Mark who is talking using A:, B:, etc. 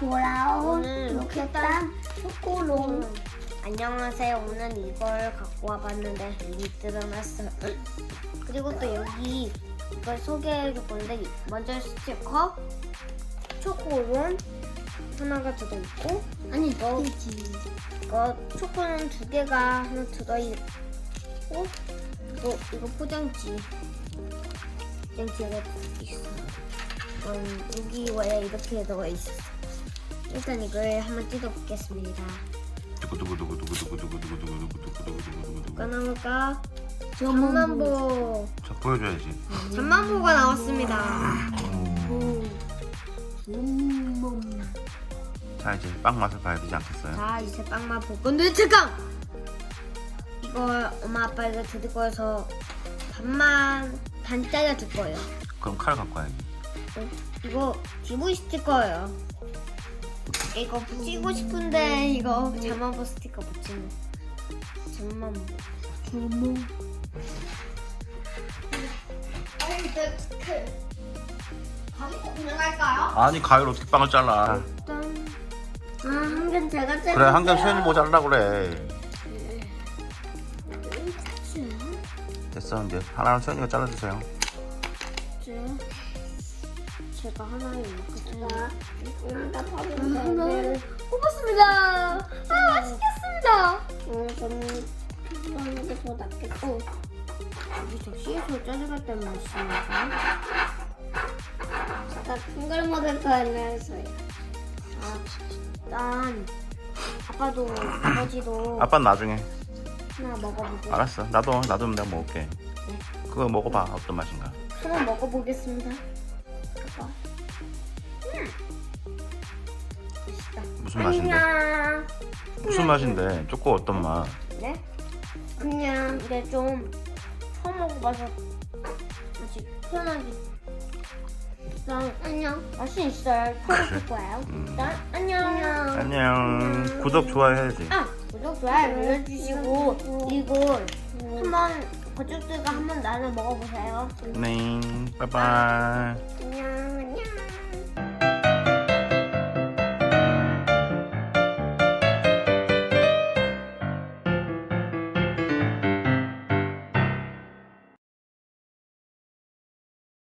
A: 돌아온
B: 오늘
A: 로켓단 초코롱
B: 안녕하세요. 오늘 이걸 갖고 와봤는데 이미 뜯어놨어요. 그리고 또 여기 이걸 소개해줄 건데 먼저 스티커 초코론 하나가 들어있고
A: 아니
B: 이거 이거 초코는 두 개가 하나 들어있고 이거 이거 포장지 포장지가 있어. 음, 여기 원래 이렇게 들어 있어. 일단 이걸 한번 뜯어보겠습니다. 나올까?
A: 저만
B: 잠만보.
C: 자 보여줘야지.
B: 잠만보가 나왔습니다.
A: 음,
C: 자 이제 빵 맛을 봐야 되지 않겠어요?
B: 자 이제 빵만 볼 건데 잠깐. 이거 엄마 아빠 이거 드릴 거여서 반만 반 잘라 줄 거예요.
C: 그럼 칼 갖고 와야지.
B: 어, 이거 기부 스티커예요. 이거 붙이고 싶은데 이거 잠만보 스티커 붙이는. 잠만보.
A: 저만
B: 아니 이제 그 가위로 그냥 할까요?
C: 아니 가위로 어떻게 빵을 잘라?
B: 짠. 아, 한 개는 제가 잘라.
C: 그래 한개 수현이 뭐 잘라 그래. 됐어 이제 하나는 수현이가 잘라주세요.
B: 제가 하나를 이렇게 잘라.
A: 나 밥이
B: 하나를 뽑았습니다. 아, 맛있겠습니다.
A: 어, 저는 그거는 게더 낫겠어.
B: 여기 저 씨에서 짜져갈 때는 맛있습니다.
A: 나 큰걸 먹을 거면서요.
B: 아, 일단 아빠도 아버지도
C: 아빠 는 나중에.
B: 하나 먹어보고
C: 알았어. 나도 나도 내가 먹을게. 그거 먹어봐 어떤 맛인가.
B: 한번 먹어보겠습니다. 아빠. 맛있다.
C: 무슨 맛인데?
B: 안녕.
C: 무슨 맛인데? 초코 어떤 맛?
B: 네? 그냥 이게 좀 처음 먹어봐서 아직 편하게 일단
A: 안녕.
B: 맛이 있어요. 초록색 거예요.
C: 음.
B: 일단 안녕.
C: 안녕. 구독 좋아해야지.
B: 아 구독 좋아요 눌러주시고 이거 한번 가족들과 한번 나눠 먹어보세요.
C: 네. 빠이빠이.
B: 안녕.